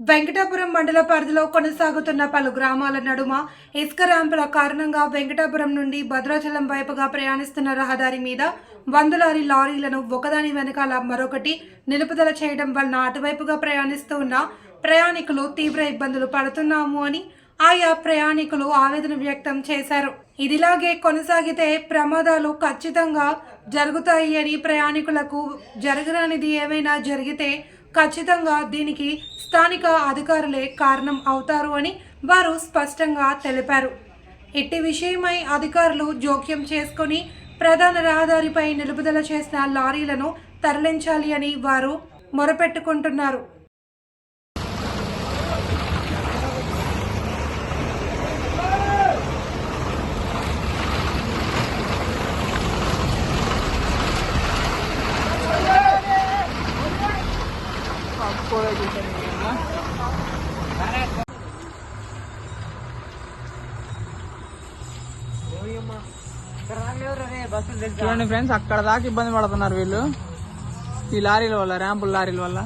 వెంకటాపురం మండల పరిధిలో కొనసాగుతున్న పలు గ్రామాల నడుమ ఇసుక ర్యాంపుల కారణంగా వెంకటాపురం నుండి భద్రాచలం వైపుగా ప్రయాణిస్తున్న రహదారి మీద వందలారి లారీలను ఒకదాని వెనకాల మరొకటి నిలుపుదల చేయడం వలన అటువైపుగా ప్రయాణిస్తూ ఉన్న ప్రయాణికులు తీవ్ర ఇబ్బందులు పడుతున్నాము అని ఆయా ప్రయాణికులు ఆవేదన వ్యక్తం చేశారు. ఇదిలాగే కొనసాగితే ప్రమాదాలు ఖచ్చితంగా జరుగుతాయి అని ప్రయాణికులకు జరగరానిది ఏమైనా జరిగితే ఖచ్చితంగా దీనికి స్థానిక అధికారులే కారణం అవుతారు అని వారు స్పష్టంగా తెలిపారు. ఇట్టి విషయమై అధికారులు జోక్యం చేసుకొని ప్రధాన రహదారిపై నిలుపుదల చేసిన లారీలను తరలించాలి అని వారు మొరపెట్టుకుంటున్నారు. చూడండి ఫ్రెండ్స్ అక్కడ దాకా ఇబ్బంది పడుతున్నారు వీళ్ళు. ఈ లారీల వల్ల ర్యాంపుల లారీల వల్ల.